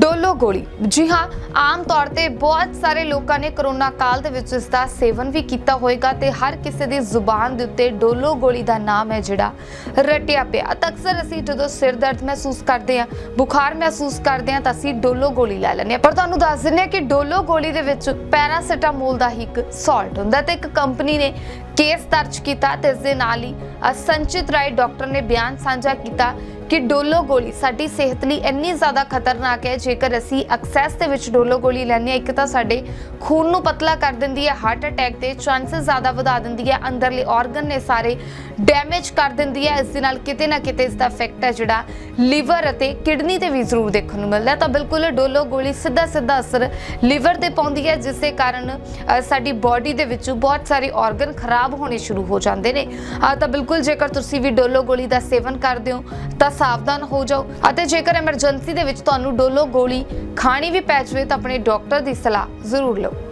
ਡੋਲੋ ਗੋਲੀ। ਜੀ ਹਾਂ ਆਮ ਤੌਰ ਤੇ ਬਹੁਤ ਸਾਰੇ ਲੋਕਾਂ ਨੇ ਕਰੋਨਾ ਕਾਲ ਦੇ ਵਿੱਚ ਇਸ ਦਾ ਸੇਵਨ ਵੀ ਕੀਤਾ ਹੋਵੇਗਾ ਤੇ ਹਰ ਕਿਸੇ ਦੀ ਜ਼ੁਬਾਨ ਦੇ ਉੱਤੇ ਡੋਲੋ ਗੋਲੀ ਦਾ ਨਾਮ ਹੈ ਜਿਹੜਾ ਰਟਿਆ ਪਿਆ। ਤਾਂ ਅਕਸਰ ਅਸੀਂ ਜਦੋਂ ਸਿਰ ਦਰਦ ਮਹਿਸੂਸ ਕਰਦੇ ਹਾਂ ਬੁਖਾਰ ਮਹਿਸੂਸ ਕਰਦੇ ਹਾਂ ਤਾਂ ਅਸੀਂ ਡੋਲੋ ਗੋਲੀ ਲੈ ਲੈਂਦੇ ਹਾਂ। ਪਰ ਤੁਹਾਨੂੰ ਦੱਸ ਦਿੰਦੇ ਹਾਂ ਕਿ ਡੋਲੋ ਗੋਲੀ ਦੇ ਵਿੱਚ ਪੈਰਾਸੀਟਾਮੋਲ ਦਾ ਹੀ ਇੱਕ ਸਾਲਟ ਹੁੰਦਾ ਤੇ ਇੱਕ ਕੰਪਨੀ ਨੇ ਕੇਸ ਦਰਜ ਕੀਤਾ ਤੇ ਇਸ ਦੇ ਨਾਲ ਹੀ ਅ, ਸੰਚਿਤ ਰਾਏ ਡਾਕਟਰ ਨੇ ਬਿਆਨ ਸਾਂਝਾ ਕੀਤਾ ਕਿ ਡੋਲੋ ਗੋਲੀ ਸਾਡੀ ਸਿਹਤ ਲਈ ਇੰਨੀ ਜ਼ਿਆਦਾ ਖਤਰਨਾਕ ਹੈ, ਜੇਕਰ ਅਸੀਂ ਐਕਸੈਸ ਦੇ ਵਿੱਚ ਡੋਲੋ ਗੋਲੀ ਲੈਂਦੇ ਹਾਂ, ਇੱਕ ਤਾਂ ਸਾਡੇ ਖੂਨ ਨੂੰ ਪਤਲਾ ਕਰ ਦਿੰਦੀ ਹੈ ਹਾਰਟ ਅਟੈਕ ਦੇ ਚਾਂਸਸ ਜ਼ਿਆਦਾ ਵਧਾ ਦਿੰਦੀ ਹੈ, ਅੰਦਰਲੇ ਆਰਗਨ ਨੇ ਸਾਰੇ ਡੈਮੇਜ ਕਰ ਦਿੰਦੀ ਹੈ, ਇਸ ਦੇ ਨਾਲ ਕਿਤੇ ਨਾ ਕਿਤੇ ਇਸ ਦਾ ਇਫੈਕਟ ਹੈ ਜਿਹੜਾ ਲੀਵਰ ਅਤੇ ਕਿਡਨੀ ਤੇ ਵੀ ਜ਼ਰੂਰ ਦੇਖਣ ਨੂੰ ਮਿਲਦਾ ਤਾਂ ਬਿਲਕੁਲ ਡੋਲੋ ਗੋਲੀ ਸਿੱਧਾ ਸਿੱਧਾ ਅਸਰ ਲੀਵਰ ਤੇ ਪਾਉਂਦੀ ਹੈ, ਜਿਸ ਦੇ ਕਾਰਨ ਸਾਡੀ ਬਾਡੀ ਦੇ ਵਿੱਚ ਬਹੁਤ ਸਾਰੇ ਆਰਗਨ ਖਰਾਬ ਹੋਣੇ ਸ਼ੁਰੂ ਹੋ ਜਾਂਦੇ ਨੇ। ਤਾਂ ਬਿਲਕੁਲ ਜੇਕਰ ਤੁਸੀਂ ਵੀ ਡੋਲੋ ਗੋਲੀ ਦਾ ਸੇਵਨ ਕਰਦੇ ਹੋ ਤਾਂ ਸਾਵਧਾਨ ਹੋ ਜਾਓ ਅਤੇ ਜੇਕਰ ਐਮਰਜੈਂਸੀ ਦੇ ਵਿੱਚ ਤੁਹਾਨੂੰ ਡੋਲੋ ਗੋਲੀ ਖਾਣੀ ਵੀ ਪੈ ਜਾਵੇ ਤਾਂ ਆਪਣੇ ਡਾਕਟਰ ਦੀ ਸਲਾਹ ਜ਼ਰੂਰ ਲਓ।